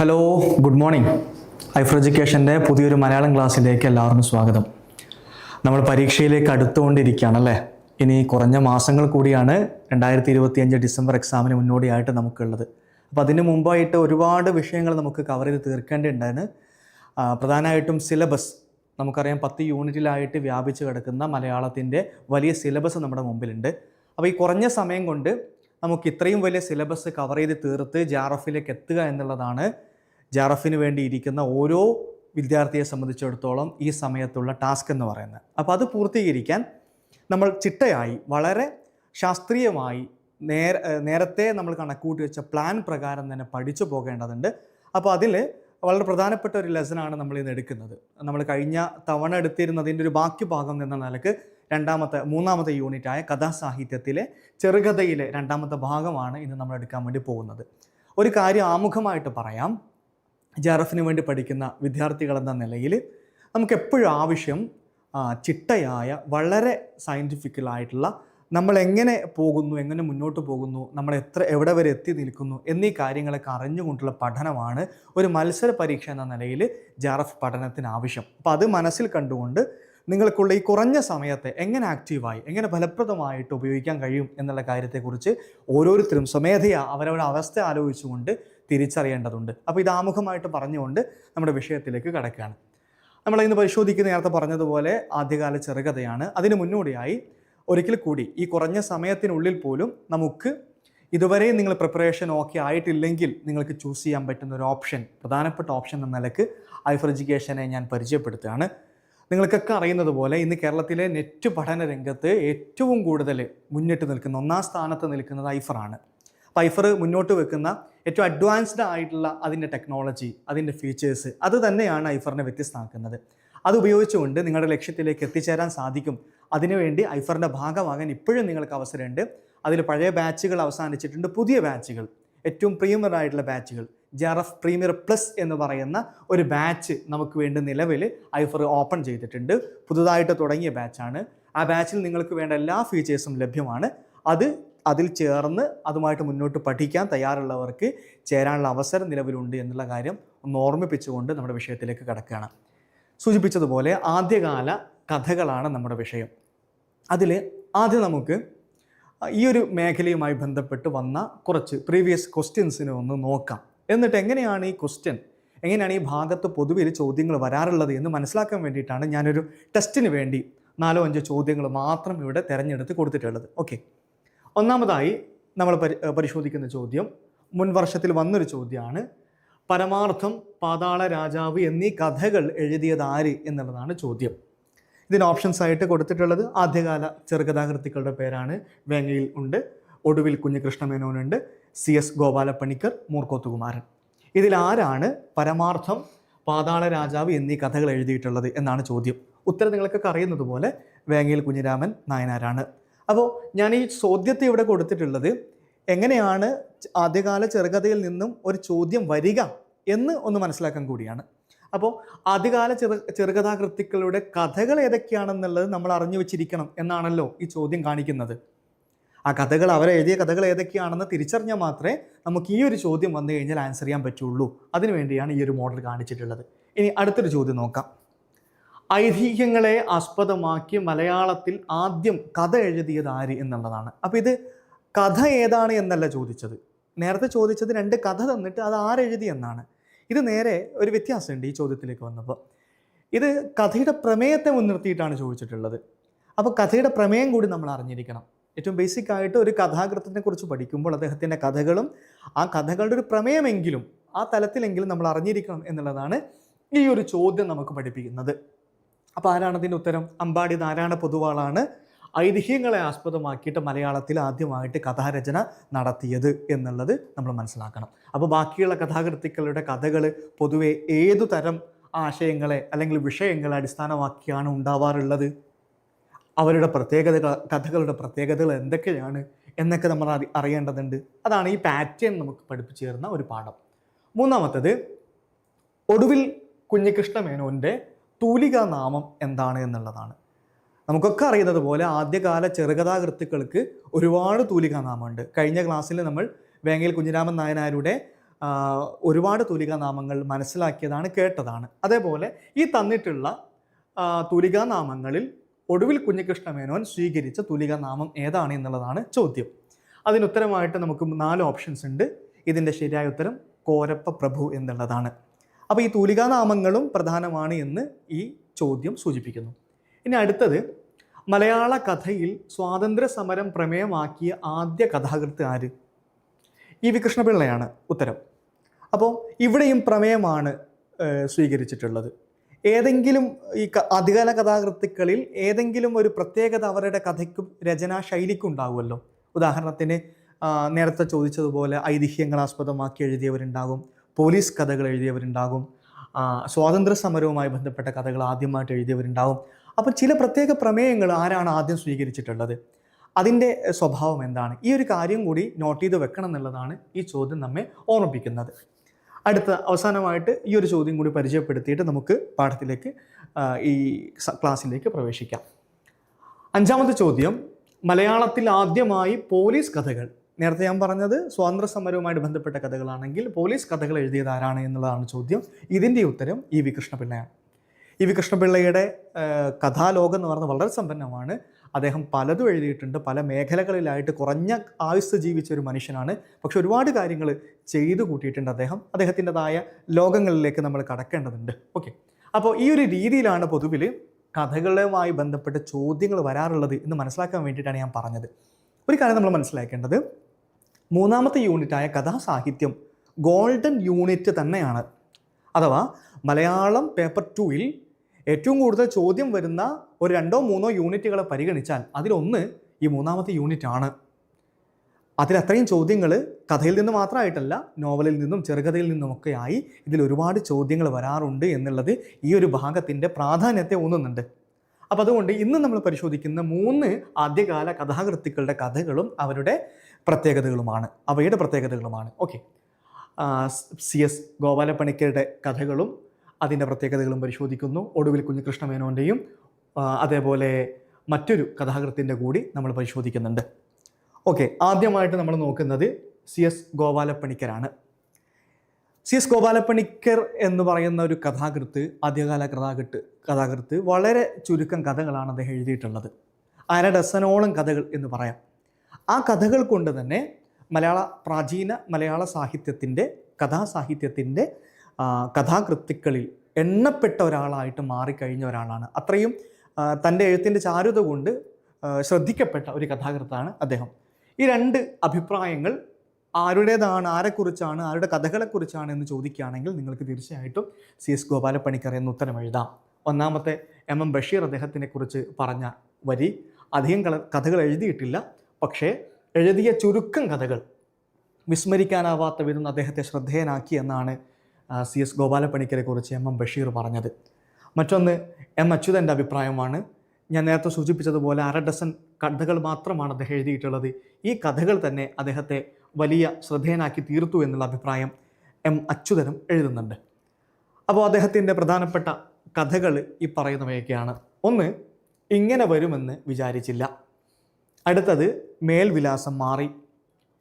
Hello good morning ഐഫർ എഡ്യൂക്കേഷന്റെ പുതിയൊരു മലയാളം ക്ലാസ്സിലേക്ക് എല്ലാവർക്കും സ്വാഗതം. നമ്മൾ പരീക്ഷയിലേക്ക് അടുത്തുകൊണ്ടിരിക്കുകയാണ് അല്ലേ? ഇനി കുറഞ്ഞ മാസങ്ങൾ കൂടിയാണ് രണ്ടായിരത്തി ഇരുപത്തിയഞ്ച് ഡിസംബർ എക്സാമിന് മുന്നോടിയായിട്ട് നമുക്കുള്ളത്. അപ്പോൾ അതിന് മുമ്പായിട്ട് ഒരുപാട് വിഷയങ്ങൾ നമുക്ക് കവർ ചെയ്ത് തീർക്കേണ്ടതുണ്ടായിരുന്നു പ്രധാനമായിട്ടും സിലബസ് നമുക്കറിയാം പത്ത് യൂണിറ്റിലായിട്ട് വ്യാപിച്ച് കിടക്കുന്ന മലയാളത്തിന്റെ വലിയ സിലബസ് നമ്മുടെ മുമ്പിലുണ്ട്. അപ്പോൾ ഈ കുറഞ്ഞ സമയം കൊണ്ട് നമുക്ക് ഇത്രയും വലിയ സിലബസ് കവർ ചെയ്ത് തീർത്ത് ജാറഫിലേക്ക് എത്തുക എന്നുള്ളതാണ് ജാറഫിന് വേണ്ടി ഇരിക്കുന്ന ഓരോ വിദ്യാർത്ഥിയെ സംബന്ധിച്ചിടത്തോളം ഈ സമയത്തുള്ള ടാസ്ക് എന്ന് പറയുന്നത്. അപ്പോൾ അത് പൂർത്തീകരിക്കാൻ നമ്മൾ ചിട്ടയായി വളരെ ശാസ്ത്രീയമായി നേര നേരത്തെ നമ്മൾ കണക്കൂട്ടി വെച്ച പ്ലാൻ പ്രകാരം തന്നെ പഠിച്ചു പോകേണ്ടതുണ്ട്. അപ്പോൾ അതിൽ വളരെ പ്രധാനപ്പെട്ട ഒരു ലെസനാണ് നമ്മൾ ഇന്ന് എടുക്കുന്നത്. നമ്മൾ കഴിഞ്ഞ തവണ എടുത്തിരുന്നതിന്റെ ഒരു ബാക്കി ഭാഗം എന്ന നിലയ്ക്ക് രണ്ടാമത്തെ മൂന്നാമത്തെ യൂണിറ്റായ കഥാസാഹിത്യത്തിലെ ചെറുകഥയിലെ രണ്ടാമത്തെ ഭാഗമാണ് ഇന്ന് നമ്മൾ എടുക്കാൻ വേണ്ടി പോകുന്നത്. ഒരു കാര്യം ആമുഖമായിട്ട് പറയാം. ജാറഫിന് വേണ്ടി പഠിക്കുന്ന വിദ്യാർത്ഥികളെന്ന നിലയിൽ നമുക്ക് എപ്പോഴും ആവശ്യം ചിട്ടയായ വളരെ സയന്റിഫിക്കലായിട്ടുള്ള നമ്മൾ എങ്ങനെ പോകുന്നു എങ്ങനെ മുന്നോട്ട് പോകുന്നു നമ്മൾ എത്ര എവിടെ വരെ എത്തി നിൽക്കുന്നു എന്നീ കാര്യങ്ങളൊക്കെ അറിഞ്ഞുകൊണ്ടുള്ള പഠനമാണ് ഒരു മത്സര പരീക്ഷ എന്ന നിലയിൽ ജാറഫ് പഠനത്തിന് ആവശ്യം. അപ്പോൾ അത് മനസ്സിൽ കണ്ടുകൊണ്ട് നിങ്ങൾക്കുള്ള ഈ കുറഞ്ഞ സമയത്തെ എങ്ങനെ ആക്റ്റീവായി എങ്ങനെ ഫലപ്രദമായിട്ട് ഉപയോഗിക്കാൻ കഴിയും എന്നുള്ള കാര്യത്തെക്കുറിച്ച് ഓരോരുത്തരും സ്വമേധയാ അവരവരുടെ അവസ്ഥ ആലോചിച്ചുകൊണ്ട് തിരിച്ചറിയേണ്ടതുണ്ട്. അപ്പോൾ ഇത് ആമുഖമായിട്ട് പറഞ്ഞുകൊണ്ട് നമ്മുടെ വിഷയത്തിലേക്ക് കടക്കുകയാണ്. നമ്മൾ ഇന്ന് പരിശോധിക്കുന്ന നേരത്തെ പറഞ്ഞതുപോലെ ആദ്യകാല ചെറുകഥയാണ്. അതിന് മുന്നോടിയായി ഒരിക്കൽ കൂടി ഈ കുറഞ്ഞ സമയത്തിനുള്ളിൽ പോലും നമുക്ക് ഇതുവരെ നിങ്ങൾ പ്രിപ്പറേഷൻ ഓക്കെ ആയിട്ടില്ലെങ്കിൽ നിങ്ങൾക്ക് ചൂസ് ചെയ്യാൻ പറ്റുന്ന ഒരു ഓപ്ഷൻ പ്രധാനപ്പെട്ട ഓപ്ഷൻ എന്ന നിലയ്ക്ക് ഐഫർ എഡ്യൂക്കേഷനെ ഞാൻ പരിചയപ്പെടുത്തുകയാണ്. നിങ്ങൾക്കൊക്കെ അറിയുന്നത് പോലെ ഇന്ന് കേരളത്തിലെ നെറ്റ് പഠന രംഗത്ത് ഏറ്റവും കൂടുതൽ മുന്നിട്ട് നിൽക്കുന്ന ഒന്നാം സ്ഥാനത്ത് നിൽക്കുന്നത് ഐഫറാണ്. ഐഫർ മുന്നോട്ട് വെക്കുന്ന ഏറ്റവും അഡ്വാൻസ്ഡ് ആയിട്ടുള്ള അതിന്റെ ടെക്നോളജി അതിന്റെ ഫീച്ചേഴ്സ് അത് തന്നെയാണ് ഐഫറിനെ വ്യത്യസ്തമാക്കുന്നത്. അത് ഉപയോഗിച്ചുകൊണ്ട് നിങ്ങളുടെ ലക്ഷ്യത്തിലേക്ക് എത്തിച്ചേരാൻ സാധിക്കും. അതിനുവേണ്ടി ഐഫറിന്റെ ഭാഗമാകാൻ ഇപ്പോഴും നിങ്ങൾക്ക് അവസരമുണ്ട്. അതിൽ പഴയ ബാച്ചുകൾ അവസാനിച്ചിട്ടുണ്ട്. പുതിയ ബാച്ചുകൾ ഏറ്റവും പ്രീമിയർ ആയിട്ടുള്ള ബാച്ചുകൾ ജാറഫ് പ്രീമിയർ പ്ലസ് എന്ന് പറയുന്ന ഒരു ബാച്ച് നമുക്ക് വേണ്ടി നിലവിൽ ഐഫർ ഓപ്പൺ ചെയ്തിട്ടുണ്ട്. പുതുതായിട്ട് തുടങ്ങിയ ബാച്ചാണ് ആ ബാച്ചിൽ നിങ്ങൾക്ക് വേണ്ട എല്ലാ ഫീച്ചേഴ്സും ലഭ്യമാണ്. അത് അതിൽ ചേർന്ന് അതുമായിട്ട് മുന്നോട്ട് പഠിക്കാൻ തയ്യാറുള്ളവർക്ക് ചേരാനുള്ള അവസരം നിലവിലുണ്ട് എന്നുള്ള കാര്യം ഒന്ന് ഓർമ്മിപ്പിച്ചുകൊണ്ട് നമ്മുടെ വിഷയത്തിലേക്ക് കടക്കുകയാണ്. സൂചിപ്പിച്ചതുപോലെ ആദ്യകാല കഥകളാണ് നമ്മുടെ വിഷയം. അതിൽ ആദ്യം നമുക്ക് ഈ ഒരു മേഖലയുമായി ബന്ധപ്പെട്ട് വന്ന കുറച്ച് പ്രീവിയസ് ക്വസ്റ്റ്യൻസിനെ ഒന്ന് നോക്കാം. എന്നിട്ട് എങ്ങനെയാണ് ഈ ക്വസ്റ്റ്യൻ എങ്ങനെയാണ് ഈ ഭാഗത്ത് പൊതുവിൽ ചോദ്യങ്ങൾ വരാറുള്ളത് എന്ന് മനസ്സിലാക്കാൻ വേണ്ടിയിട്ടാണ് ഞാനൊരു ടെസ്റ്റിന് വേണ്ടി നാലോ അഞ്ചോ ചോദ്യങ്ങൾ മാത്രം ഇവിടെ തിരഞ്ഞെടുത്ത് കൊടുത്തിട്ടുള്ളത്. ഓക്കെ ഒന്നാമതായി നമ്മൾ പരിശോധിക്കുന്ന ചോദ്യം മുൻ വർഷത്തിൽ വന്നൊരു ചോദ്യമാണ്. പരമാർത്ഥം പാതാള രാജാവ് എന്നീ കഥകൾ എഴുതിയത് ആര് എന്നുള്ളതാണ് ചോദ്യം. ഇതിന് ഓപ്ഷൻസ് ആയിട്ട് കൊടുത്തിട്ടുള്ളത് ആദ്യകാല ചെറുകഥാകൃത്തുക്കളുടെ പേരാണ്. വേങ്ങയിൽ ഉണ്ട് ഒടുവിൽ കുഞ്ഞികൃഷ്ണമേനോനുണ്ട് സി എസ് ഗോപാലപ്പണിക്കർ മൂർക്കോത്തുകുമാരൻ. ഇതിൽ ആരാണ് പരമാർത്ഥം പാതാള രാജാവ് എന്നീ കഥകൾ എഴുതിയിട്ടുള്ളത് എന്നാണ് ചോദ്യം. ഉത്തരം നിങ്ങൾക്കൊക്കെ അറിയുന്നത് പോലെ വേങ്ങയിൽ കുഞ്ഞിരാമൻ നായനാരാണ്. അപ്പോൾ ഞാൻ ഈ ചോദ്യത്തെ ഇവിടെ കൊടുത്തിട്ടുള്ളത് എങ്ങനെയാണ് ആദ്യകാല ചെറുകഥയിൽ നിന്നും ഒരു ചോദ്യം വരിക എന്ന് ഒന്ന് മനസ്സിലാക്കാൻ കൂടിയാണ്. അപ്പോൾ ആദ്യകാല ചെറു ചെറുകഥാകൃത്തുക്കളുടെ കഥകൾ ഏതൊക്കെയാണെന്നുള്ളത് നമ്മൾ അറിഞ്ഞു വെച്ചിരിക്കണം എന്നാണല്ലോ ഈ ചോദ്യം കാണിക്കുന്നത്. ആ കഥകൾ അവർ എഴുതിയ കഥകൾ ഏതൊക്കെയാണെന്ന് തിരിച്ചറിഞ്ഞാൽ മാത്രമേ നമുക്ക് ഈ ഒരു ചോദ്യം വന്നു കഴിഞ്ഞാൽ ആൻസർ ചെയ്യാൻ പറ്റുള്ളൂ. അതിനുവേണ്ടിയാണ് ഈ ഒരു മോഡൽ കാണിച്ചിട്ടുള്ളത്. ഇനി അടുത്തൊരു ചോദ്യം നോക്കാം. ഐതിഹ്യങ്ങളെ ആസ്പദമാക്കി മലയാളത്തിൽ ആദ്യം കഥ എഴുതിയത് ആര് എന്നുള്ളതാണ്. അപ്പോൾ ഇത് കഥ ഏതാണ് എന്നല്ല ചോദിച്ചത്. നേരത്തെ ചോദിച്ചത് രണ്ട് കഥ തന്നിട്ട് അത് ആരെഴുതി എന്നാണ്. ഇത് നേരെ ഒരു വ്യത്യാസമുണ്ട് ഈ ചോദ്യത്തിലേക്ക് വന്നപ്പോൾ ഇത് കഥയുടെ പ്രമേയത്തെ മുൻനിർത്തിയിട്ടാണ് ചോദിച്ചിട്ടുള്ളത്. അപ്പോൾ കഥയുടെ പ്രമേയം കൂടി നമ്മൾ അറിഞ്ഞിരിക്കണം. ഏറ്റവും ബേസിക് ആയിട്ട് ഒരു കഥാകൃത്തിനെ കുറിച്ച് പഠിക്കുമ്പോൾ അദ്ദേഹത്തിന്റെ കഥകളും ആ കഥകളുടെ ഒരു പ്രമേയമെങ്കിലും ആ തലത്തിലെങ്കിലും നമ്മൾ അറിഞ്ഞിരിക്കണം എന്നുള്ളതാണ് ഈ ഒരു ചോദ്യം നമുക്ക് പഠിപ്പിക്കുന്നത്. അപ്പോൾ ആരാണ് അതിന്റെ ഉത്തരം? അമ്പാടി നാരായണ പൊതുവാളാണ് ഐതിഹ്യങ്ങളെ ആസ്പദമാക്കിയിട്ട് മലയാളത്തിൽ ആദ്യമായിട്ട് കഥാരചന നടത്തിയത് എന്നുള്ളത് നമ്മൾ മനസ്സിലാക്കണം. അപ്പോൾ ബാക്കിയുള്ള കഥാകൃത്തുക്കളുടെ കഥകൾ പൊതുവെ ഏതു തരം ആശയങ്ങളെ അല്ലെങ്കിൽ വിഷയങ്ങളെ അടിസ്ഥാനമാക്കിയാണ് ഉണ്ടാവാറുള്ളത്? അവരുടെ പ്രത്യേകതകൾ കഥകളുടെ പ്രത്യേകതകൾ എന്തൊക്കെയാണ് എന്നൊക്കെ നമ്മൾ അറി അറിയേണ്ടതുണ്ട്. അതാണ് ഈ പാറ്റേൺ നമുക്ക് പഠിപ്പിച്ചു തരുന്ന ഒരു പാഠം. മൂന്നാമത്തത് ഒടുവിൽ കുഞ്ഞികൃഷ്ണ മേനോന്റെ തൂലികാ നാമം എന്താണ് എന്നുള്ളതാണ്. നമുക്കൊക്കെ അറിയുന്നത് പോലെ ആദ്യകാല ചെറുകഥാകൃത്തുക്കൾക്ക് ഒരുപാട് തൂലികാനാമമുണ്ട്. കഴിഞ്ഞ ക്ലാസ്സിൽ നമ്മൾ വേങ്ങയിൽ കുഞ്ഞിരാമൻ നായനാരുടെ ഒരുപാട് തൂലികാനാമങ്ങൾ മനസ്സിലാക്കിയതാണ് കേട്ടതാണ്. അതേപോലെ ഈ തന്നിട്ടുള്ള തൂലിക തൂലികാനാമങ്ങളിൽ ഒടുവിൽ കുഞ്ഞികൃഷ്ണ മേനോൻ സ്വീകരിച്ച തൂലികാനാമം ഏതാണ് എന്നുള്ളതാണ് ചോദ്യം. അതിനുത്തരമായിട്ട് നമുക്ക് നാല് ഓപ്ഷൻസ് ഉണ്ട്. ഇതിന്റെ ശരിയായ ഉത്തരം കോരപ്പ പ്രഭു എന്നുള്ളതാണ്. അപ്പോൾ ഈ തൂലികാനാമങ്ങളും പ്രധാനമാണ് എന്ന് ഈ ചോദ്യം സൂചിപ്പിക്കുന്നു. ഇനി അടുത്തത് മലയാള കഥയിൽ സ്വാതന്ത്ര്യ സമരം പ്രമേയമാക്കിയ ആദ്യ കഥാകൃത്ത് ആര്? ഇ വി കൃഷ്ണപിള്ളയാണ് ഉത്തരം. അപ്പോൾ ഇവിടെയും പ്രമേയമാണ് സ്വീകരിച്ചിട്ടുള്ളത്. ഏതെങ്കിലും ഈ ആദ്യകാല കഥാകൃത്തുക്കളിൽ ഏതെങ്കിലും ഒരു പ്രത്യേകത അവരുടെ കഥയ്ക്കും രചനാ ശൈലിക്കും ഉണ്ടാവുമല്ലോ. ഉദാഹരണത്തിന് നേരത്തെ ചോദിച്ചതുപോലെ ഐതിഹ്യങ്ങൾ ആസ്പദമാക്കി എഴുതിയവരുണ്ടാകും. പോലീസ് കഥകൾ എഴുതിയവരുണ്ടാകും. സ്വാതന്ത്ര്യ സമരവുമായി ബന്ധപ്പെട്ട കഥകൾ ആദ്യമായിട്ട് എഴുതിയവരുണ്ടാകും. അപ്പം ചില പ്രത്യേക പ്രമേയങ്ങൾ ആരാണ് ആദ്യം സ്വീകരിച്ചിട്ടുള്ളത്? അതിന്റെ സ്വഭാവം എന്താണ്? ഈ ഒരു കാര്യം കൂടി നോട്ട് ചെയ്ത് വെക്കണം എന്നുള്ളതാണ് ഈ ചോദ്യം നമ്മെ ഓർമ്മിപ്പിക്കുന്നത്. അടുത്ത അവസാനമായിട്ട് ഈ ഒരു ചോദ്യം കൂടി പരിചയപ്പെടുത്തിയിട്ട് നമുക്ക് പാഠത്തിലേക്ക് ഈ ക്ലാസ്സിലേക്ക് പ്രവേശിക്കാം. അഞ്ചാമത്തെ ചോദ്യം മലയാളത്തിൽ ആദ്യമായി പോലീസ് കഥകൾ നേരത്തെ ഞാൻ പറഞ്ഞത് സ്വാതന്ത്ര്യ സമരവുമായിട്ട് ബന്ധപ്പെട്ട കഥകളാണെങ്കിൽ പോലീസ് കഥകൾ എഴുതിയത് ആരാണ് എന്നുള്ളതാണ് ചോദ്യം. ഇതിന്റെ ഉത്തരം ഇ വി കൃഷ്ണപിള്ളയാണ്. ഇ വി കൃഷ്ണപിള്ളയുടെ കഥാലോകം എന്ന് പറയുന്നത് വളരെ സമ്പന്നമാണ്. അദ്ദേഹം പലതും എഴുതിയിട്ടുണ്ട്. പല മേഖലകളിലായിട്ട് കുറഞ്ഞ ആയുസ് ജീവിച്ച ഒരു മനുഷ്യനാണ്. പക്ഷെ ഒരുപാട് കാര്യങ്ങൾ ചെയ്തു കൂട്ടിയിട്ടുണ്ട് അദ്ദേഹം. അദ്ദേഹത്തിന്റെതായ ലോകങ്ങളിലേക്ക് നമ്മൾ കടക്കേണ്ടതുണ്ട്. ഓക്കെ. അപ്പോൾ ഈ ഒരു രീതിയിലാണ് പൊതുവിൽ കഥകളുമായി ബന്ധപ്പെട്ട ചോദ്യങ്ങൾ വരാറുള്ളത് എന്ന് മനസ്സിലാക്കാൻ വേണ്ടിയിട്ടാണ് ഞാൻ പറഞ്ഞത്. ഒരു കാര്യം നമ്മൾ മനസ്സിലാക്കേണ്ടത് മൂന്നാമത്തെ യൂണിറ്റായ കഥാസാഹിത്യം ഗോൾഡൻ യൂണിറ്റ് തന്നെയാണ്. അഥവാ മലയാളം പേപ്പർ ടൂവിൽ ഏറ്റവും കൂടുതൽ ചോദ്യം വരുന്ന ഒരു രണ്ടോ മൂന്നോ യൂണിറ്റുകളെ പരിഗണിച്ചാൽ അതിലൊന്ന് ഈ മൂന്നാമത്തെ യൂണിറ്റ് ആണ് അതിൽ ചോദ്യങ്ങൾ കഥയിൽ നിന്ന് മാത്രമായിട്ടല്ല നോവലിൽ നിന്നും ചെറുകഥയിൽ നിന്നുമൊക്കെ ആയി ഇതിൽ ഒരുപാട് ചോദ്യങ്ങൾ വരാറുണ്ട് എന്നുള്ളത് ഈ ഒരു ഭാഗത്തിന്റെ പ്രാധാന്യത്തെ ഊന്നുന്നുണ്ട്. അപ്പോൾ അതുകൊണ്ട് ഇന്ന് നമ്മൾ പരിശോധിക്കുന്ന മൂന്ന് ആദ്യകാല കഥാകൃത്തുക്കളുടെ കഥകളും അവരുടെ പ്രത്യേകതകളുമാണ്. അവയുടെ പ്രത്യേകതകളുമാണ്. ഓക്കെ സി എസ് ഗോപാലപ്പണിക്കരുടെ കഥകളും അതിന്റെ പ്രത്യേകതകളും പരിശോധിക്കുന്നു. ഒടുവിൽ കുഞ്ഞു കൃഷ്ണമേനോന്റെയും അതേപോലെ മറ്റൊരു കഥാകൃത്തിന്റെ കൂടി നമ്മൾ പരിശോധിക്കുന്നുണ്ട്. ഓക്കെ ആദ്യമായിട്ട് നമ്മൾ നോക്കുന്നത് സി എസ് ഗോപാലപ്പണിക്കരാണ്. സി എസ് ഗോപാലപ്പണിക്കർ എന്ന് പറയുന്ന ഒരു കഥാകൃത്ത് ആദ്യകാല കഥാകൃത്ത് കഥാകൃത്ത് വളരെ ചുരുക്കം കഥകളാണ് അദ്ദേഹം എഴുതിയിട്ടുള്ളത്. അര ഡസനോളം കഥകൾ എന്ന് പറയാം. ആ കഥകൾ കൊണ്ട് തന്നെ മലയാള പ്രാചീന മലയാള സാഹിത്യത്തിന്റെ കഥാസാഹിത്യത്തിന്റെ കഥാകൃത്തുക്കളിൽ എണ്ണപ്പെട്ട ഒരാളായിട്ട് മാറിക്കഴിഞ്ഞ ഒരാളാണ്. അത്രയും തന്റെ എഴുത്തിന്റെ ചാരുത കൊണ്ട് ശ്രദ്ധിക്കപ്പെട്ട ഒരു കഥാകൃത്താണ് അദ്ദേഹം. ഈ രണ്ട് അഭിപ്രായങ്ങൾ ആരുടേതാണ് ആരെക്കുറിച്ചാണ് ആരുടെ കഥകളെക്കുറിച്ചാണ് എന്ന് ചോദിക്കുകയാണെങ്കിൽ നിങ്ങൾക്ക് തീർച്ചയായിട്ടും സി എസ് ഗോപാലപ്പണിക്കർ എന്ന് ഉത്തരം എഴുതാം. ഒന്നാമത്തെ എം എം ബഷീർ അദ്ദേഹത്തിനെ കുറിച്ച് പറഞ്ഞ വരി അധികം കഥകൾ എഴുതിയിട്ടില്ല. പക്ഷേ എഴുതിയ ചുരുക്കം കഥകൾ വിസ്മരിക്കാനാവാത്ത വിധം അദ്ദേഹത്തെ ശ്രദ്ധേയനാക്കി എന്നാണ് സി എസ് ഗോപാലപ്പണിക്കരെ കുറിച്ച് എം എം ബഷീർ പറഞ്ഞത്. മറ്റൊന്ന് എം അച്യുതന്റെ അഭിപ്രായമാണ്. ഞാൻ നേരത്തെ സൂചിപ്പിച്ചതുപോലെ അര ഡസൻ കഥകൾ മാത്രമാണ് അദ്ദേഹം എഴുതിയിട്ടുള്ളത്. ഈ കഥകൾ തന്നെ അദ്ദേഹത്തെ വലിയ ശ്രദ്ധേയനാക്കി തീർത്തു എന്നുള്ള അഭിപ്രായം എം അച്യുതനും എഴുതുന്നുണ്ട്. അപ്പോൾ അദ്ദേഹത്തിന്റെ പ്രധാനപ്പെട്ട കഥകൾ ഈ പറയുന്നവയൊക്കെയാണ്. ഒന്ന് ഇങ്ങനെ വരുമെന്ന് വിചാരിച്ചില്ല. അടുത്തത് മേൽവിലാസം മാറി.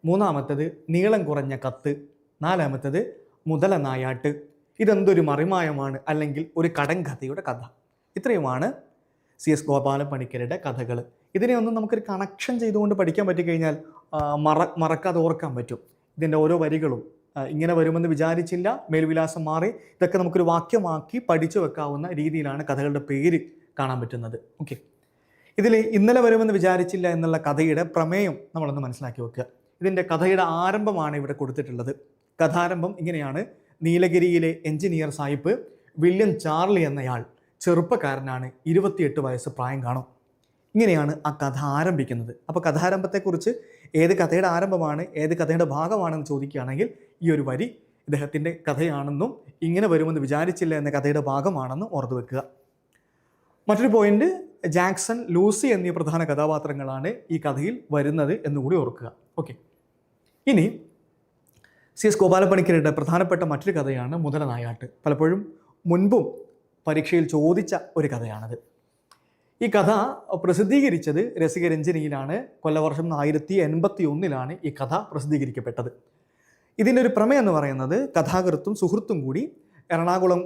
മൂന്നാമത്തത് നീളം കുറഞ്ഞ കത്ത്. നാലാമത്തത് മുതല നായാട്ട്. ഇതെന്തൊരു മറിമായമാണ് അല്ലെങ്കിൽ ഒരു കടങ്കഥയുടെ കഥ. ഇത്രയുമാണ് സി എസ് ഗോപാലപ്പണിക്കരുടെ കഥകൾ ഇതിനെയൊന്നും നമുക്കൊരു കണക്ഷൻ ചെയ്തുകൊണ്ട് പഠിക്കാൻ പറ്റിക്കഴിഞ്ഞാൽ മറ മറക്കാതെ ഓർക്കാൻ പറ്റും. ഇതിന്റെ ഓരോ വരികളും ഇങ്ങനെ വരുമെന്ന് വിചാരിച്ചില്ല. മേൽവിലാസം മാറി. ഇതൊക്കെ നമുക്കൊരു വാക്യമാക്കി പഠിച്ചു വെക്കാവുന്ന രീതിയിലാണ് കഥകളുടെ പേര് കാണാൻ പറ്റുന്നത്. ഓക്കെ ഇതിൽ ഇന്നലെ വരുമെന്ന് വിചാരിച്ചില്ല എന്നുള്ള കഥയുടെ പ്രമേയം നമ്മളൊന്ന് മനസ്സിലാക്കി വെക്കുക. ഇതിന്റെ കഥയുടെ ആരംഭമാണ് ഇവിടെ കൊടുത്തിട്ടുള്ളത്. കഥാരംഭം ഇങ്ങനെയാണ്. നീലഗിരിയിലെ എഞ്ചിനീയർ സായിപ്പ് വില്യം ചാർലി എന്നയാൾ ചെറുപ്പക്കാരനാണ്. ഇരുപത്തിയെട്ട് വയസ്സ് പ്രായം കാണും. ഇങ്ങനെയാണ് ആ കഥ ആരംഭിക്കുന്നത്. അപ്പോൾ കഥാരംഭത്തെക്കുറിച്ച് ഏത് കഥയുടെ ആരംഭമാണ് ഏത് കഥയുടെ ഭാഗമാണെന്ന് ചോദിക്കുകയാണെങ്കിൽ ഈ ഒരു വരി ഇദ്ദേഹത്തിന്റെ കഥയാണെന്നും ഇങ്ങനെ വരുമെന്ന് വിചാരിച്ചില്ല എന്ന കഥയുടെ ഭാഗമാണെന്നും ഓർത്തു വെക്കുക. മറ്റൊരു പോയിന്റ് ജാക്സൺ ലൂസി എന്നീ പ്രധാന കഥാപാത്രങ്ങളാണ് ഈ കഥയിൽ വരുന്നത് എന്നുകൂടി ഓർക്കുക. ഓക്കെ ഇനി സി എസ് ഗോപാലപ്പണിക്കരുടെ പ്രധാനപ്പെട്ട മറ്റൊരു കഥയാണ് മുതല നായാട്ട്. പലപ്പോഴും മുൻപും പരീക്ഷയിൽ ചോദിച്ച ഒരു കഥയാണത്. ഈ കഥ പ്രസിദ്ധീകരിച്ചത് രസികരഞ്ജനിയിലാണ് കൊല്ലവർഷം ആയിരത്തി എൺപത്തി ഒന്നിലാണ് ഈ കഥ പ്രസിദ്ധീകരിക്കപ്പെട്ടത്. ഇതിന്റെ ഒരു പ്രമേയം എന്ന് പറയുന്നത് കഥാകൃത്തും സുഹൃത്തും കൂടി എറണാകുളം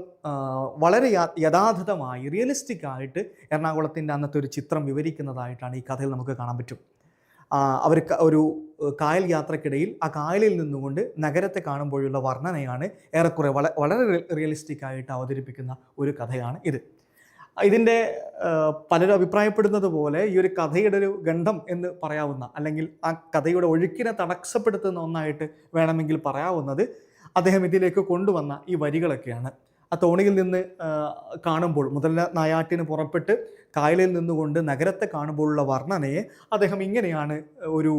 വളരെ യഥാർത്ഥമായി റിയലിസ്റ്റിക് ആയിട്ട് എറണാകുളത്തിന്റെ അന്നത്തെ ഒരു ചിത്രം വിവരിക്കുന്നതായിട്ടാണ് ഈ കഥയിൽ നമുക്ക് കാണാൻ പറ്റും. അവർ ഒരു കായൽ യാത്രക്കിടയിൽ ആ കായലിൽ നിന്നുകൊണ്ട് നഗരത്തെ കാണുമ്പോഴുള്ള വർണനയാണ് ഏറെക്കുറെ വളരെ റിയലിസ്റ്റിക് ആയിട്ട് അവതരിപ്പിക്കുന്ന ഒരു കഥയാണ് ഇത്. ഇതിന്റെ പലരും അഭിപ്രായപ്പെടുന്നത് പോലെ ഈ ഒരു കഥയുടെ ഒരു ഗന്ധം എന്ന് പറയാവുന്ന അല്ലെങ്കിൽ ആ കഥയുടെ ഒഴുക്കിനെ തടസ്സപ്പെടുത്തുന്ന ഒന്നായിട്ട് വേണമെങ്കിൽ പറയാവുന്നത് അദ്ദേഹം ഇതിലേക്ക് കൊണ്ടുവന്ന ഈ വരികളൊക്കെയാണ്. ആ തോണിയിൽ നിന്ന് കാണുമ്പോൾ മുതല നായാട്ടിന് പുറപ്പെട്ട് കായലിൽ നിന്നുകൊണ്ട് നഗരത്തെ കാണുമ്പോഴുള്ള വർണനയെ അദ്ദേഹം ഇങ്ങനെയാണ് ഒരു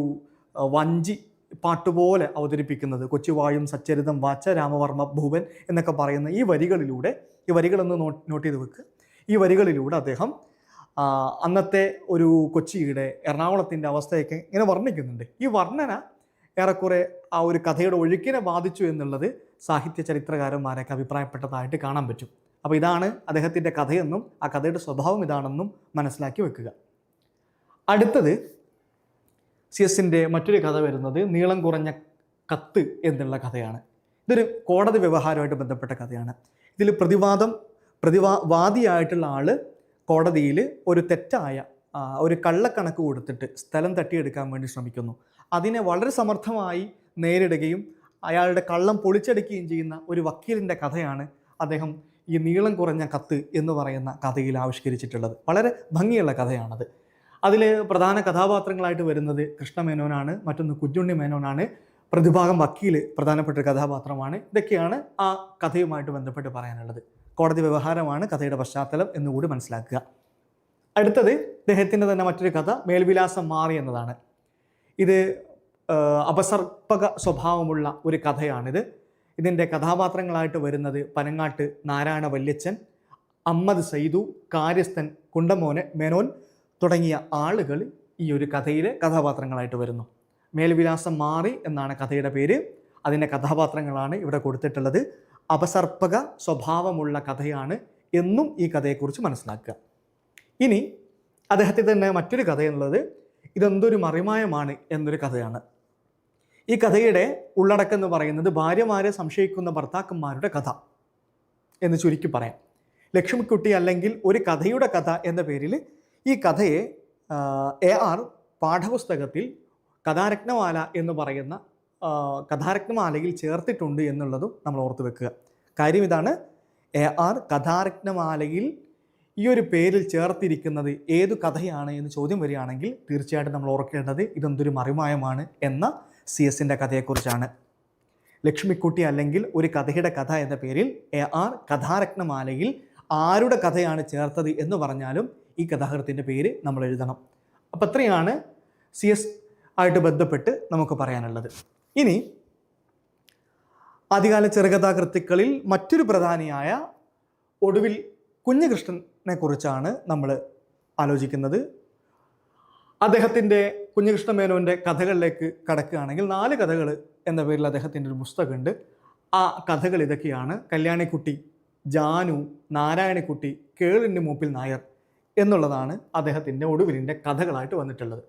വഞ്ചി പാട്ടുപോലെ അവതരിപ്പിക്കുന്നത്. കൊച്ചുവായും സച്ചരിതം വാച്ച രാമവർമ്മ ഭൂപൻ എന്നൊക്കെ പറയുന്ന ഈ വരികളിലൂടെ ഈ വരികളൊന്ന് നോട്ട് ചെയ്ത് വെക്കുക ഈ വരികളിലൂടെ അദ്ദേഹം അന്നത്തെ ഒരു കൊച്ചിയുടെ എറണാകുളത്തിന്റെ അവസ്ഥയൊക്കെ ഇങ്ങനെ വർണിക്കുന്നുണ്ട്. ഈ വർണന ഏറെക്കുറെ ആ ഒരു കഥയുടെ ഒഴുക്കിനെ ബാധിച്ചു എന്നുള്ളത് സാഹിത്യ ചരിത്രകാരന്മാരൊക്കെ അഭിപ്രായപ്പെട്ടതായിട്ട് കാണാൻ പറ്റും. അപ്പോൾ ഇതാണ് അദ്ദേഹത്തിന്റെ കഥയെന്നും ആ കഥയുടെ സ്വഭാവം ഇതാണെന്നും മനസ്സിലാക്കി വെക്കുക. അടുത്തത് സി എസിന്റെ മറ്റൊരു കഥ വരുന്നത് നീളം കുറഞ്ഞ കത്ത് എന്നുള്ള കഥയാണ്. ഇതൊരു കോടതി വ്യവഹാരമായിട്ട് ബന്ധപ്പെട്ട കഥയാണ്. ഇതിൽ പ്രതിവാദം പ്രതിവാ വാദിയായിട്ടുള്ള ആൾ കോടതിയിൽ ഒരു തെറ്റായ ഒരു കള്ളക്കണക്ക് കൊടുത്തിട്ട് സ്ഥലം തട്ടിയെടുക്കാൻ വേണ്ടി ശ്രമിക്കുന്നു. അതിനെ വളരെ സമർത്ഥമായി നേരിടുകയും അയാളുടെ കള്ളം പൊളിച്ചെടുക്കുകയും ചെയ്യുന്ന ഒരു വക്കീലിന്റെ കഥയാണ് അദ്ദേഹം ഈ നീളം കുറഞ്ഞ കത്ത് എന്ന് പറയുന്ന കഥയിൽ ആവിഷ്കരിച്ചിട്ടുള്ളത്. വളരെ ഭംഗിയുള്ള കഥയാണത്. അതിൽ പ്രധാന കഥാപാത്രങ്ങളായിട്ട് വരുന്നത് കൃഷ്ണമേനോനാണ് മറ്റൊന്ന് കുഞ്ഞുണ്ണി മേനോനാണ്. പ്രതിഭാഗം വക്കീൽ പ്രധാനപ്പെട്ട ഒരു കഥാപാത്രമാണ്. ഇതൊക്കെയാണ് ആ കഥയുമായിട്ട് ബന്ധപ്പെട്ട് പറയാനുള്ളത്. കോടതി വ്യവഹാരമാണ് കഥയുടെ പശ്ചാത്തലം എന്നുകൂടി മനസ്സിലാക്കുക. അടുത്തത് ഇദ്ദേഹത്തിന്റെ തന്നെ മറ്റൊരു കഥ മേൽവിലാസം മാറി എന്നതാണ്. ഇത് അപസർപ്പക സ്വഭാവമുള്ള ഒരു കഥയാണിത്. ഇതിന്റെ കഥാപാത്രങ്ങളായിട്ട് വരുന്നത് പനങ്ങാട്ട് നാരായണ വല്യച്ചൻ അമ്മദ് സൈദു കാര്യസ്ഥൻ കുണ്ടമോനെ മേനോൻ തുടങ്ങിയ ആളുകൾ ഈ ഒരു കഥയിലെ കഥാപാത്രങ്ങളായിട്ട് വരുന്നു. മേൽവിലാസം മാറി എന്നാണ് കഥയുടെ പേര്. അതിന്റെ കഥാപാത്രങ്ങളാണ് ഇവിടെ കൊടുത്തിട്ടുള്ളത്. അപസർപ്പക സ്വഭാവമുള്ള കഥയാണ് എന്നും ഈ കഥയെക്കുറിച്ച് മനസ്സിലാക്കുക. ഇനി അദ്ദേഹത്തിൽ തന്നെ മറ്റൊരു കഥ എന്നുള്ളത് ഇതെന്തൊരു മറിമായമാണ് എന്നൊരു കഥയാണ്. ഈ കഥയുടെ ഉള്ളടക്കം എന്ന് പറയുന്നത് ഭാര്യമാരെ സംശയിക്കുന്ന ഭർത്താക്കന്മാരുടെ കഥ എന്ന് ചുരുക്കി പറയാം. ലക്ഷ്മിക്കുട്ടി അല്ലെങ്കിൽ ഒരു കഥയുടെ കഥ എന്ന പേരിൽ ഈ കഥയെ എ ആർ പാഠപുസ്തകത്തിൽ കഥാരത്നമാല എന്ന് പറയുന്ന കഥാരത്നമാലയിൽ ചേർത്തിട്ടുണ്ട് എന്നുള്ളതും നമ്മൾ ഓർത്ത് വെക്കുക. കാര്യം ഇതാണ് എ ആർ കഥാരത്നമാലയിൽ ഈ ഒരു പേരിൽ ചേർത്തിരിക്കുന്നത് ഏത് കഥയാണ് എന്ന് ചോദ്യം വരികയാണെങ്കിൽ തീർച്ചയായിട്ടും നമ്മൾ ഓർക്കേണ്ടത് ഇതെന്തൊരു മറിമായമാണ് എന്ന സി എസിന്റെ കഥയെക്കുറിച്ചാണ്. ലക്ഷ്മിക്കുട്ടി അല്ലെങ്കിൽ ഒരു കഥയുടെ കഥ എന്ന പേരിൽ എ ആർ കഥാരത്നമാലയിൽ ആരുടെ കഥയാണ് ചേർത്തത് എന്ന് പറഞ്ഞാലും ഈ കഥാകൃത്തിന്റെ പേര് നമ്മൾ എഴുതണം. അപ്പം അത്രയാണ് സി എസ് ആയിട്ട് ബന്ധപ്പെട്ട് നമുക്ക് പറയാനുള്ളത്. ഇനി ആദ്യകാല ചെറുകഥാകൃത്തുക്കളിൽ മറ്റൊരു പ്രധാനിയായ ഒടുവിൽ കുഞ്ഞുകൃഷ്ണനെ കുറിച്ചാണ് നമ്മൾ ആലോചിക്കുന്നത്. അദ്ദേഹത്തിന്റെ കുഞ്ഞുകൃഷ്ണ മേനോന്റെ കഥകളിലേക്ക് കടക്കുകയാണെങ്കിൽ നാല് കഥകൾ എന്ന പേരിൽ അദ്ദേഹത്തിന്റെ ഒരു പുസ്തകമുണ്ട്. ആ കഥകൾ ഇതൊക്കെയാണ്. കല്യാണിക്കുട്ടി ജാനു നാരായണിക്കുട്ടി കേളിന്റെ മൂപ്പിൽ നായർ എന്നുള്ളതാണ് അദ്ദേഹത്തിന്റെ ഒടുവിലിന്റെ കഥകളായിട്ട് വന്നിട്ടുള്ളത്.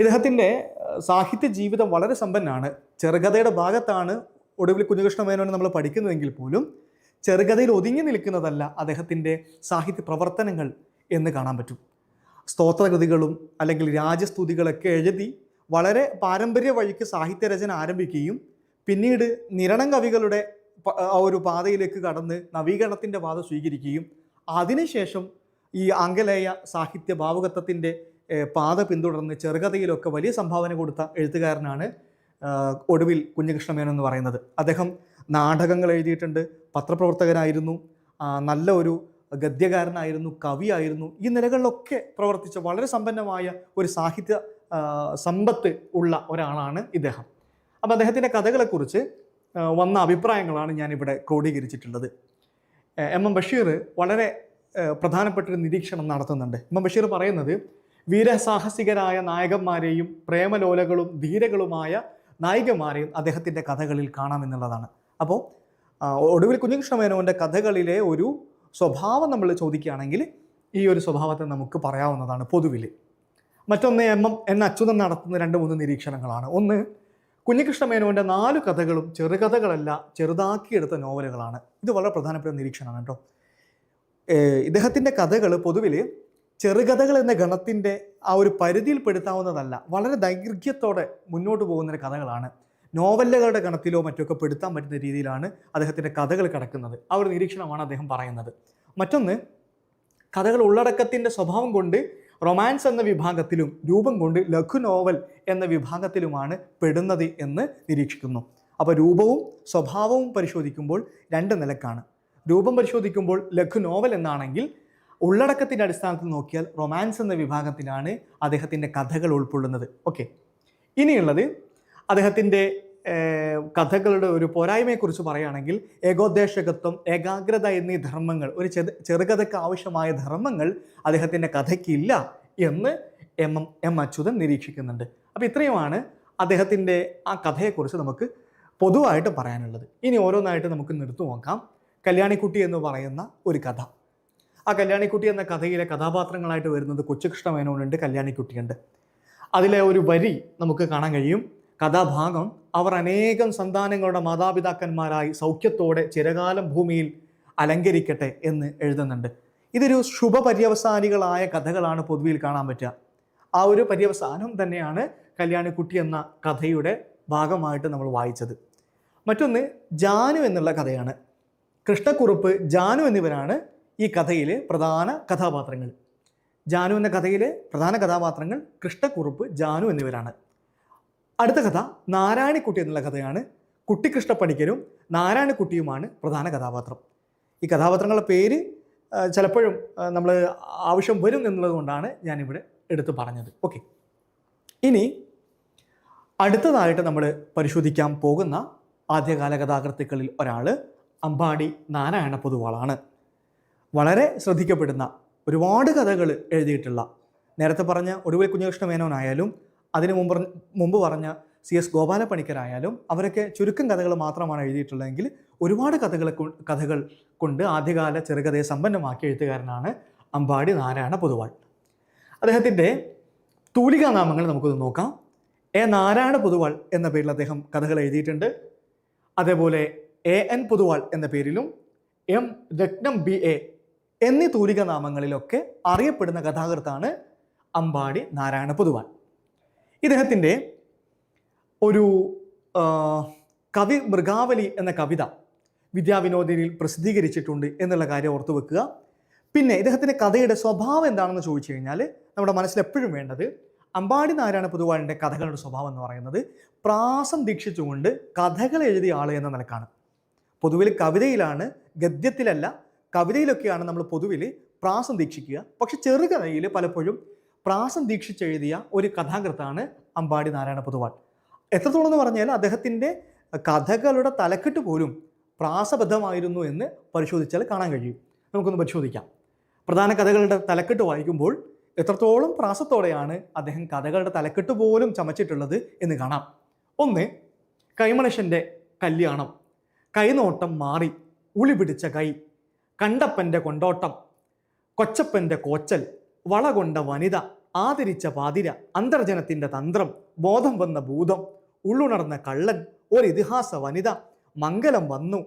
ഇദ്ദേഹത്തിന്റെ സാഹിത്യ ജീവിതം വളരെ സമ്പന്നമാണ് ചെറുകഥയുടെ ഭാഗത്താണ് ഒടുവിൽ കുഞ്ഞുകൃഷ്ണ മേനോനെ നമ്മൾ പഠിക്കുന്നതെങ്കിൽ പോലും ചെറുകഥയിൽ ഒതുങ്ങി നിൽക്കുന്നതല്ല അദ്ദേഹത്തിന്റെ സാഹിത്യ പ്രവർത്തനങ്ങൾ എന്ന് കാണാൻ പറ്റും. സ്തോത്രകൃതികളും അല്ലെങ്കിൽ രാജസ്തുതികളൊക്കെ എഴുതി വളരെ പാരമ്പര്യ വഴിക്ക് സാഹിത്യരചന ആരംഭിക്കുകയും പിന്നീട് നിരണം കവികളുടെ ആ ഒരു പാതയിലേക്ക് കടന്ന് നവീകരണത്തിന്റെ പാത സ്വീകരിക്കുകയും അതിനുശേഷം ഈ ആംഗലേയ സാഹിത്യ ഭാവുകത്വത്തിന്റെ പാത പിന്തുടർന്ന് ചെറുകഥയിലൊക്കെ വലിയ സംഭാവന കൊടുത്ത എഴുത്തുകാരനാണ് ഒടുവിൽ കുഞ്ഞികൃഷ്ണമേനോൻ എന്ന് പറയുന്നത്. അദ്ദേഹം നാടകങ്ങൾ എഴുതിയിട്ടുണ്ട് പത്രപ്രവർത്തകനായിരുന്നു. നല്ല ഒരു ഗദ്യകാരനായിരുന്നു കവിയായിരുന്നു ഈ നിലകളിലൊക്കെ പ്രവർത്തിച്ച വളരെ സമ്പന്നമായ ഒരു സാഹിത്യ സമ്പത്ത് ഉള്ള ഒരാളാണ് ഇദ്ദേഹം. അപ്പോൾ അദ്ദേഹത്തിന്റെ കഥകളെക്കുറിച്ച് വന്ന അഭിപ്രായങ്ങളാണ് ഞാനിവിടെ ക്രോഡീകരിച്ചിട്ടുള്ളത്. എ- എം ബഷീർ വളരെ പ്രധാനപ്പെട്ടൊരു നിരീക്ഷണം നടത്തുന്നുണ്ട്. എം എം ബഷീർ പറയുന്നത് വീരസാഹസികരായ നായകന്മാരെയും പ്രേമലോലകളും ധീരകളുമായ നായികമാരെയും അദ്ദേഹത്തിന്റെ കഥകളിൽ കാണാമെന്നുള്ളതാണ് അപ്പോൾ ഒടുവിൽ കുഞ്ഞുകൃഷ്ണമേനോന്റെ കഥകളിലെ ഒരു സ്വഭാവം നമ്മൾ ചോദിക്കുകയാണെങ്കിൽ ഈ ഒരു സ്വഭാവത്തെ നമുക്ക് പറയാവുന്നതാണ് പൊതുവിൽ. മറ്റൊന്ന് എം എം എന്ന അച്യുതൻ നടത്തുന്ന രണ്ട് മൂന്ന് നിരീക്ഷണങ്ങളാണ്. ഒന്ന് കുഞ്ഞികൃഷ്ണ മേനോന്റെ നാല് കഥകളും ചെറുകഥകളല്ല ചെറുതാക്കിയെടുത്ത നോവലുകളാണ്. ഇത് വളരെ പ്രധാനപ്പെട്ട നിരീക്ഷണമാണ് കേട്ടോ. ഇദ്ദേഹത്തിന്റെ കഥകൾ പൊതുവിൽ ചെറുകഥകൾ എന്ന ഗണത്തിന്റെ ആ ഒരു പരിധിയിൽപ്പെടുത്താവുന്നതല്ല വളരെ ദൈർഘ്യത്തോടെ മുന്നോട്ട് പോകുന്നൊരു കഥകളാണ്. നോവലുകളുടെ ഗണത്തിലോ മറ്റൊക്കെ പെടുത്താൻ പറ്റുന്ന രീതിയിലാണ് അദ്ദേഹത്തിന്റെ കഥകൾ കിടക്കുന്നത്. ആ ഒരു നിരീക്ഷണമാണ് അദ്ദേഹം പറയുന്നത്. മറ്റൊന്ന് കഥകൾ ഉള്ളടക്കത്തിന്റെ സ്വഭാവം കൊണ്ട് റൊമാൻസ് എന്ന വിഭാഗത്തിലും രൂപം കൊണ്ട് ലഘു നോവൽ എന്ന വിഭാഗത്തിലുമാണ് പെടുന്നത് എന്ന് നിരീക്ഷിക്കുന്നു. അപ്പോൾ രൂപവും സ്വഭാവവും പരിശോധിക്കുമ്പോൾ രണ്ട് നിലക്കാണ്. രൂപം പരിശോധിക്കുമ്പോൾ ലഘു നോവൽ എന്നാണെങ്കിൽ ഉള്ളടക്കത്തിന്റെ അടിസ്ഥാനത്തിൽ നോക്കിയാൽ റൊമാൻസ് എന്ന വിഭാഗത്തിലാണ് അദ്ദേഹത്തിന്റെ കഥകൾ ഉൾക്കൊള്ളുന്നത്. ഓക്കെ. ഇനിയുള്ളത് അദ്ദേഹത്തിന്റെ കഥകളുടെ ഒരു പോരായ്മയെക്കുറിച്ച് പറയുകയാണെങ്കിൽ ഏകോദ്ദേശകത്വം ഏകാഗ്രത എന്നീ ധർമ്മങ്ങൾ ഒരു ചെറു ചെറുകഥയ്ക്ക് ആവശ്യമായ ധർമ്മങ്ങൾ അദ്ദേഹത്തിന്റെ കഥയ്ക്കില്ല എന്ന് എം എം എം അച്യുതൻ നിരീക്ഷിക്കുന്നുണ്ട്. അപ്പോൾ ഇത്രയുമാണ് അദ്ദേഹത്തിന്റെ ആ കഥയെക്കുറിച്ച് നമുക്ക് പൊതുവായിട്ട് പറയാനുള്ളത്. ഇനി ഓരോന്നായിട്ട് നമുക്ക് നിർത്തു നോക്കാം. കല്യാണിക്കുട്ടി എന്ന് പറയുന്ന ഒരു കഥ. ആ കല്യാണിക്കുട്ടി എന്ന കഥയിലെ കഥാപാത്രങ്ങളായിട്ട് വരുന്നത് കൊച്ചുകൃഷ്ണമേനോനുണ്ട് കല്യാണിക്കുട്ടിയുണ്ട്. അതിലെ ഒരു വരി നമുക്ക് കാണാൻ കഴിയും. കഥാഭാഗം അവർ അനേകം സന്താനങ്ങളുടെ മാതാപിതാക്കന്മാരായി സൗഖ്യത്തോടെ ചിരകാലം ഭൂമിയിൽ അലങ്കരിക്കട്ടെ എന്ന് എഴുതുന്നുണ്ട്. ഇതൊരു ശുഭപര്യവസാനികളായ കഥകളാണ് പൊതുവിൽ കാണാൻ പറ്റുക. ആ ഒരു പര്യവസാനം തന്നെയാണ് കല്യാണിക്കുട്ടി എന്ന കഥയുടെ ഭാഗമായിട്ട് നമ്മൾ വായിച്ചത്. മറ്റൊന്ന് ജാനു എന്നുള്ള കഥയാണ്. കൃഷ്ണക്കുറുപ്പ് ജാനു എന്നിവരാണ് ഈ കഥയിലെ പ്രധാന കഥാപാത്രങ്ങൾ. ജാനു എന്ന കഥയിലെ പ്രധാന കഥാപാത്രങ്ങൾ കൃഷ്ണക്കുറുപ്പ് ജാനു എന്നിവരാണ്. അടുത്ത കഥ നാരായണിക്കുട്ടി എന്നുള്ള കഥയാണ്. കുട്ടിക്കൃഷ്ണ പണിക്കരും നാരായണക്കുട്ടിയുമാണ് പ്രധാന കഥാപാത്രം. ഈ കഥാപാത്രങ്ങളുടെ പേര് ചിലപ്പോഴും നമ്മൾ ആവശ്യം വരും എന്നുള്ളതുകൊണ്ടാണ് ഞാനിവിടെ എടുത്തു പറഞ്ഞത്. ഓക്കെ ഇനി അടുത്തതായിട്ട് നമ്മൾ പരിശോധിക്കാൻ പോകുന്ന ആദ്യകാല കഥാകൃത്തുക്കളിൽ ഒരാൾ അമ്പാടി നാരായണ പൊതുവാളാണ്. വളരെ ശ്രദ്ധിക്കപ്പെടുന്ന ഒരുപാട് കഥകൾ എഴുതിയിട്ടുള്ള നേരത്തെ പറഞ്ഞ ഒടുവിൽ കുഞ്ഞകൃഷ്ണ മേനോനായാലും അതിനു മുമ്പ് മുമ്പ് പറഞ്ഞ സി എസ് ഗോപാലപ്പണിക്കരായാലും അവരൊക്കെ ചുരുക്കം കഥകൾ മാത്രമാണ് എഴുതിയിട്ടുള്ളതെങ്കിൽ ഒരുപാട് കഥകളെ കഥകൾ കൊണ്ട് ആദ്യകാല ചെറുകഥയെ സമ്പന്നമാക്കിയ എഴുത്തുകാരനാണ് അമ്പാടി നാരായണ പൊതുവാൾ. അദ്ദേഹത്തിന്റെ തൂലികാനാമങ്ങൾ നമുക്കൊന്ന് നോക്കാം. എ നാരായണ പൊതുവാൾ എന്ന പേരിൽ അദ്ദേഹം കഥകൾ എഴുതിയിട്ടുണ്ട്. അതേപോലെ എ എൻ പൊതുവാൾ എന്ന പേരിലും എം രത്നം ബി എ എന്നീ തൂലിക നാമങ്ങളിലൊക്കെ അറിയപ്പെടുന്ന കഥാകൃത്താണ് അമ്പാടി നാരായണ പൊതുവാൾ. ഇദ്ദേഹത്തിന്റെ ഒരു കവി മൃഗാവലി എന്ന കവിത വിദ്യാവിനോദിനിൽ പ്രസിദ്ധീകരിച്ചിട്ടുണ്ട് എന്നുള്ള കാര്യം ഓർത്തു വെക്കുക. പിന്നെ ഇദ്ദേഹത്തിന്റെ കഥയുടെ സ്വഭാവം എന്താണെന്ന് ചോദിച്ചു കഴിഞ്ഞാൽ നമ്മുടെ മനസ്സിൽ എപ്പോഴും വേണ്ടത് അമ്പാടി നാരായണ പൊതുവാളിന്റെ കഥകളുടെ സ്വഭാവം എന്ന് പറയുന്നത് പ്രാസം ദീക്ഷിച്ചുകൊണ്ട് കഥകൾ എഴുതിയ ആൾ എന്ന നിലക്കാണ്. പൊതുവിൽ കവിതയിലാണ് ഗദ്യത്തിലല്ല കവിതയിലൊക്കെയാണ് നമ്മൾ പൊതുവിൽ പ്രാസം ദീക്ഷിക്കുക. പക്ഷെ ചെറുകഥയിൽ പലപ്പോഴും പ്രാസം ദീക്ഷിച്ചെഴുതിയ ഒരു കഥാകൃത്താണ് അമ്പാടി നാരായണ പൊതുവാൾ. എത്രത്തോളം എന്ന് പറഞ്ഞാൽ അദ്ദേഹത്തിന്റെ കഥകളുടെ തലക്കെട്ട് പോലും പ്രാസബദ്ധമായിരുന്നു എന്ന് പരിശോധിച്ചാൽ കാണാൻ കഴിയും. നമുക്കൊന്ന് പരിശോധിക്കാം. പ്രധാന കഥകളുടെ തലക്കെട്ട് വായിക്കുമ്പോൾ എത്രത്തോളം പ്രാസത്തോടെയാണ് അദ്ദേഹം കഥകളുടെ തലക്കെട്ട് പോലും ചമച്ചിട്ടുള്ളത് എന്ന് കാണാം. ഒന്ന് കൈമണശന്റെ കല്യാണം. കൈനോട്ടം മാറി ഉളി പിടിച്ച കൈ കണ്ടപ്പന്റെ കൊണ്ടോട്ടം കൊച്ചപ്പന്റെ കോച്ചൽ വള കൊണ്ട വനിത ആദരിച്ച പാതിര അന്തർജനത്തിന്റെ തന്ത്രം ബോധം വന്ന ഭൂതം ഉള്ളുണർന്ന കള്ളൻ ഒരു ഇതിഹാസ വനിത മംഗലം വന്നു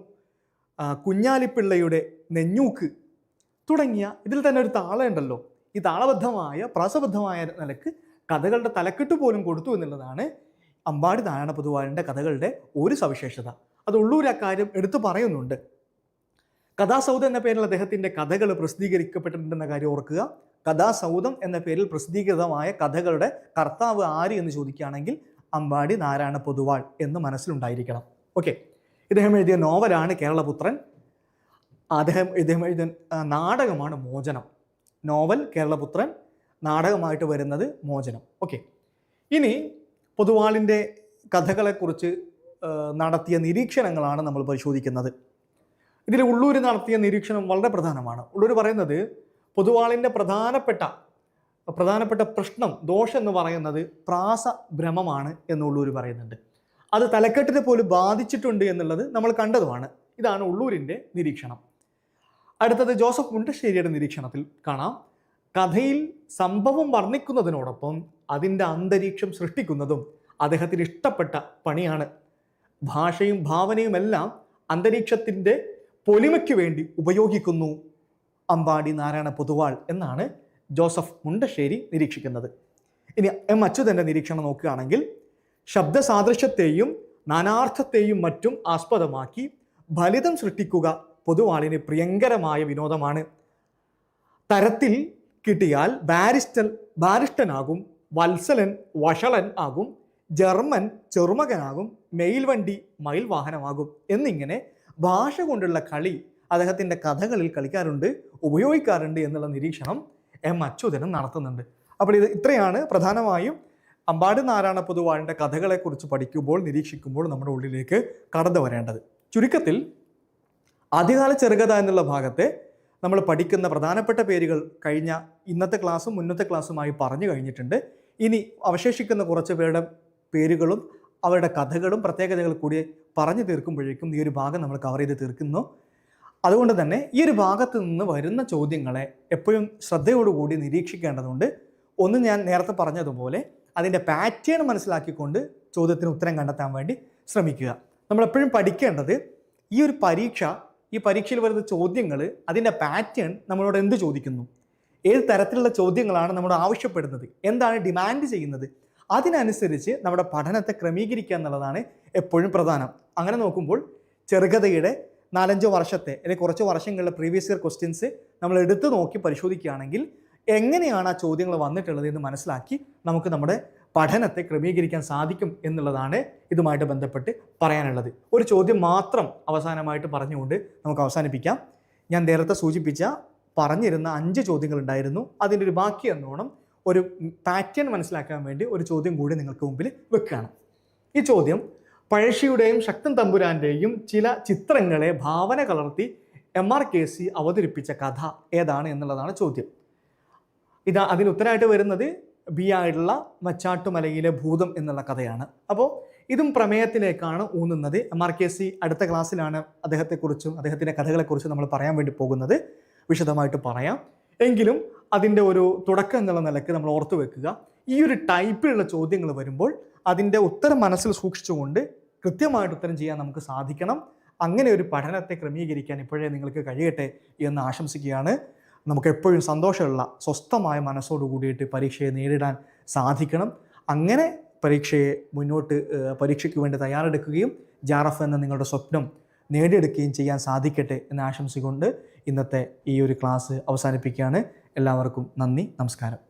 കുഞ്ഞാലിപ്പിള്ളയുടെ നെഞ്ഞൂക്ക് തുടങ്ങിയ ഇതിൽ തന്നെ ഒരു താളമുണ്ടല്ലോ ഈ താളബദ്ധമായ പ്രാസബദ്ധമായ നിലയ്ക്ക് കഥകളുടെ തലക്കെട്ട് പോലും കൊടുത്തു എന്നുള്ളതാണ് അമ്പാടി നാരായണ പൊതുവാളിന്റെ കഥകളുടെ ഒരു സവിശേഷത. അത് ഉള്ളൂർ അക്കാര്യം എടുത്തു പറയുന്നുണ്ട്. കഥാസൗധ എന്ന പേരിൽ അദ്ദേഹത്തിന്റെ കഥകൾ പ്രസിദ്ധീകരിക്കപ്പെട്ടിട്ടുണ്ടെന്ന കാര്യം ഓർക്കുക. കഥാസൗധം എന്ന പേരിൽ പ്രസിദ്ധീകൃതമായ കഥകളുടെ കർത്താവ് ആര് എന്ന് ചോദിക്കുകയാണെങ്കിൽ അമ്പാടി നാരായണ പൊതുവാൾ എന്ന് മനസ്സിലുണ്ടായിരിക്കണം. ഓക്കെ ഇദ്ദേഹം എഴുതിയ നോവലാണ് കേരളപുത്രൻ. അദ്ദേഹം ഇദ്ദേഹം എഴുതിയ നാടകമാണ് മോചനം. നോവൽ കേരളപുത്രൻ നാടകമായിട്ട് വരുന്നത് മോചനം. ഓക്കെ ഇനി പൊതുവാളിന്റെ കഥകളെക്കുറിച്ച് നടത്തിയ നിരീക്ഷണങ്ങളാണ് നമ്മൾ പരിശോധിക്കുന്നത്. ഇതിൽ ഉള്ളൂർ നടത്തിയ നിരീക്ഷണം വളരെ പ്രധാനമാണ്. ഉള്ളൂർ പറയുന്നത് പൊതുവാളിന്റെ പ്രധാനപ്പെട്ട പ്രധാനപ്പെട്ട പ്രശ്നം ദോഷം എന്ന് പറയുന്നത് പ്രാസ ഭ്രമമാണ് എന്നുള്ളൂർ പറയുന്നുണ്ട്. അത് തലക്കെട്ടിനെ പോലും ബാധിച്ചിട്ടുണ്ട് എന്നുള്ളത് നമ്മൾ കണ്ടതുമാണ്. ഇതാണ് ഉള്ളൂരിന്റെ നിരീക്ഷണം. അടുത്തത് ജോസഫ് മുണ്ടശ്ശേരിയുടെ നിരീക്ഷണത്തിൽ കാണാം. കഥയിൽ സംഭവം വർണിക്കുന്നതിനോടൊപ്പം അതിന്റെ അന്തരീക്ഷം സൃഷ്ടിക്കുന്നതും അദ്ദേഹത്തിന് ഇഷ്ടപ്പെട്ട പണിയാണ്. ഭാഷയും ഭാവനയുമെല്ലാം അന്തരീക്ഷത്തിന്റെ പൊലിമയ്ക്ക് വേണ്ടി ഉപയോഗിക്കുന്നു അമ്പാടി നാരായണ പൊതുവാൾ എന്നാണ് ജോസഫ് മുണ്ടശ്ശേരി നിരീക്ഷിക്കുന്നത്. ഇനി എം അച്യുതന്റെ നിരീക്ഷണം നോക്കുകയാണെങ്കിൽ ശബ്ദ സാദൃശ്യത്തെയും നാനാർത്ഥത്തെയും മറ്റും ആസ്പദമാക്കി ഫലിതം സൃഷ്ടിക്കുക പൊതുവാളിന് പ്രിയങ്കരമായ വിനോദമാണ്. തരത്തിൽ കിട്ടിയാൽ ബാരിസ്റ്റൽ ബാരിസ്റ്റനാകും വത്സലൻ വഷളൻ ആകും ജർമ്മൻ ചെറുമകനാകും മെയിൽ വണ്ടി മയിൽ വാഹനമാകും എന്നിങ്ങനെ ഭാഷ കൊണ്ടുള്ള കളി അദ്ദേഹത്തിന്റെ കഥകളിൽ കളിക്കാറുണ്ട് ഉപയോഗിക്കാറുണ്ട് എന്നുള്ള നിരീക്ഷണം എം അച്യുതനും നടത്തുന്നുണ്ട്. അപ്പോൾ ഇത് ഇത്രയാണ്. പ്രധാനമായും അമ്പാട് നാരായണ പൊതുവാളിന്റെ കഥകളെക്കുറിച്ച് പഠിക്കുമ്പോൾ നിരീക്ഷിക്കുമ്പോൾ നമ്മുടെ ഉള്ളിലേക്ക് കടന്നു വരേണ്ടത്. ചുരുക്കത്തിൽ ആദ്യകാല ചെറുകഥ എന്നുള്ള ഭാഗത്തെ നമ്മൾ പഠിക്കുന്ന പ്രധാനപ്പെട്ട പേരുകൾ കഴിഞ്ഞ ഇന്നത്തെ ക്ലാസ്സും മുന്നത്തെ ക്ലാസ്സുമായി പറഞ്ഞു കഴിഞ്ഞിട്ടുണ്ട്. ഇനി അവശേഷിക്കുന്ന കുറച്ച് പേരുടെ പേരുകളും അവരുടെ കഥകളും പ്രത്യേകതകൾ കൂടി പറഞ്ഞു തീർക്കുമ്പോഴേക്കും ഈ ഒരു ഭാഗം നമ്മൾ കവർ ചെയ്ത് തീർക്കുന്നു. അതുകൊണ്ട് തന്നെ ഈ ഒരു ഭാഗത്ത് നിന്ന് വരുന്ന ചോദ്യങ്ങളെ എപ്പോഴും ശ്രദ്ധയോടുകൂടി നിരീക്ഷിക്കേണ്ടതുണ്ട്. ഒന്ന് ഞാൻ നേരത്തെ പറഞ്ഞതുപോലെ അതിന്റെ പാറ്റേൺ മനസ്സിലാക്കിക്കൊണ്ട് ചോദ്യത്തിന് ഉത്തരം കണ്ടെത്താൻ വേണ്ടി ശ്രമിക്കുക. നമ്മളെപ്പോഴും പഠിക്കേണ്ടത് ഈ ഒരു പരീക്ഷ ഈ പരീക്ഷയിൽ വരുന്ന ചോദ്യങ്ങൾ അതിന്റെ പാറ്റേൺ നമ്മളോട് എന്ത് ചോദിക്കുന്നു? ഏത് തരത്തിലുള്ള ചോദ്യങ്ങളാണ് നമ്മൾ ആവശ്യപ്പെടുന്നത്? എന്താണ് ഡിമാൻഡ് ചെയ്യുന്നത്? അതിനനുസരിച്ച് നമ്മുടെ പഠനത്തെ ക്രമീകരിക്കുക എന്നുള്ളതാണ് എപ്പോഴും പ്രധാനം. അങ്ങനെ നോക്കുമ്പോൾ ചെറുകഥയുടെ നാലഞ്ചോ വർഷത്തെ അല്ലെങ്കിൽ കുറച്ച് വർഷങ്ങളിലെ പ്രീവിയസ് ഇയർ ക്വസ്റ്റ്യൻസ് നമ്മൾ എടുത്തു നോക്കി പരിശോധിക്കുകയാണെങ്കിൽ എങ്ങനെയാണ് ആ ചോദ്യങ്ങൾ വന്നിട്ടുള്ളത് എന്ന് മനസ്സിലാക്കി നമുക്ക് നമ്മുടെ പഠനത്തെ ക്രമീകരിക്കാൻ സാധിക്കും എന്നുള്ളതാണ് ഇതുമായിട്ട് ബന്ധപ്പെട്ട് പറയാനുള്ളത്. ഒരു ചോദ്യം മാത്രം അവസാനമായിട്ട് പറഞ്ഞുകൊണ്ട് നമുക്ക് അവസാനിപ്പിക്കാം. ഞാൻ നേരത്തെ സൂചിപ്പിച്ച പറഞ്ഞിരുന്ന അഞ്ച് ചോദ്യങ്ങൾ ഉണ്ടായിരുന്നു. അതിന്റെ ഒരു ബാക്കി എന്നോണം ഒരു പാറ്റേൺ മനസ്സിലാക്കാൻ വേണ്ടി ഒരു ചോദ്യം കൂടി നിങ്ങൾക്ക് മുമ്പിൽ വെക്കുകയാണ്. ഈ ചോദ്യം പഴശ്ശിയുടെയും ശക്തൻ തമ്പുരാന്റെയും ചില ചിത്രങ്ങളെ ഭാവന കലർത്തി എം ആർ കെ സി അവതരിപ്പിച്ച കഥ ഏതാണ് എന്നുള്ളതാണ് ചോദ്യം. ഇത് അതിന് ഉത്തരമായിട്ട് വരുന്നത് ബി ആയിട്ടുള്ള മച്ചാട്ടുമലയിലെ ഭൂതം എന്നുള്ള കഥയാണ്. അപ്പോൾ ഇതും പ്രമേയത്തിലേക്കാണ് ഊന്നുന്നത്. എം ആർ കെ സി അടുത്ത ക്ലാസ്സിലാണ് അദ്ദേഹത്തെക്കുറിച്ചും അദ്ദേഹത്തിന്റെ കഥകളെക്കുറിച്ചും നമ്മൾ പറയാൻ വേണ്ടി പോകുന്നത്. വിശദമായിട്ട് പറയാം. എങ്കിലും അതിന്റെ ഒരു തുടക്കം എന്നുള്ള നിലയ്ക്ക് നമ്മൾ ഓർത്തു വെക്കുക. ഈ ഒരു ടൈപ്പിലുള്ള ചോദ്യങ്ങൾ വരുമ്പോൾ അതിന്റെ ഉത്തരം മനസ്സിൽ സൂക്ഷിച്ചുകൊണ്ട് കൃത്യമായിട്ട് ഉത്തരം ചെയ്യാൻ നമുക്ക് സാധിക്കണം. അങ്ങനെ ഒരു പഠനത്തെ ക്രമീകരിക്കാൻ ഇപ്പോഴേ നിങ്ങൾക്ക് കഴിയട്ടെ എന്ന് ആശംസിക്കുകയാണ്. നമുക്ക് എപ്പോഴും സന്തോഷമുള്ള സ്വസ്ഥമായ മനസ്സോട് കൂടിയിട്ട് പരീക്ഷയെ നേരിടാൻ സാധിക്കണം. അങ്ങനെ പരീക്ഷയെ മുന്നോട്ട് പരീക്ഷയ്ക്ക് വേണ്ടി തയ്യാറെടുക്കുകയും ജാറഫ് എന്ന നിങ്ങളുടെ സ്വപ്നം നേടിയെടുക്കുകയും ചെയ്യാൻ സാധിക്കട്ടെ എന്ന് ആശംസിക്കൊണ്ട് ഇന്നത്തെ ഈ ഒരു ക്ലാസ് അവസാനിപ്പിക്കുകയാണ്. എല്ലാവർക്കും നന്ദി നമസ്കാരം.